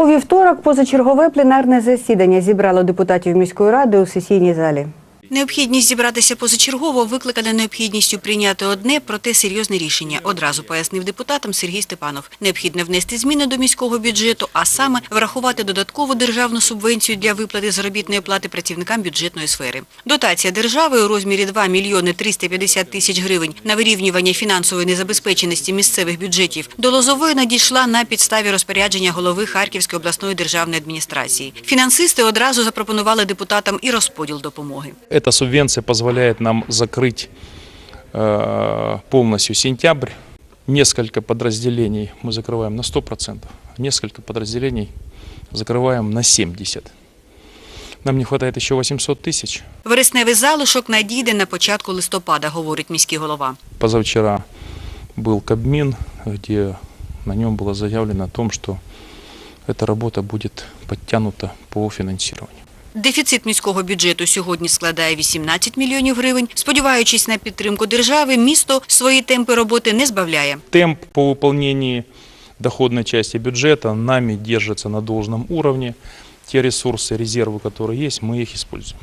У вівторок позачергове пленарне засідання зібрало депутатів міської ради у сесійній залі. Необхідність зібратися позачергово викликана необхідністю прийняти одне, проте серйозне рішення. Одразу пояснив депутатам Сергій Степанов. Необхідно внести зміни до міського бюджету, а саме врахувати додаткову державну субвенцію для виплати заробітної плати працівникам бюджетної сфери. Дотація держави у розмірі 2 мільйони 350 тисяч гривень на вирівнювання фінансової незабезпеченості місцевих бюджетів до Лозової надійшла на підставі розпорядження голови Харківської обласної державної адміністрації. Фінансисти одразу запропонували депутатам і розподіл допомоги. Эта субвенция позволяет нам закрыть э, полностью сентябрь. Несколько подразделений мы закрываем на 100%, несколько подразделений закрываем на 70%. Нам не хватает еще 800 тысяч. Вересневий залишок надійде на початку листопада, говорить міський голова. Позавчера был Кабмин, где на нем было заявлено о том, что эта работа будет подтянута по финансированию. Дефіцит міського бюджету сьогодні складає 18 мільйонів гривень. Сподіваючись на підтримку держави, місто свої темпи роботи не збавляє. Темп по выполнению доходной части бюджета нами держится на должном уровне. Те ресурсы, резервы, которые есть, мы их используем.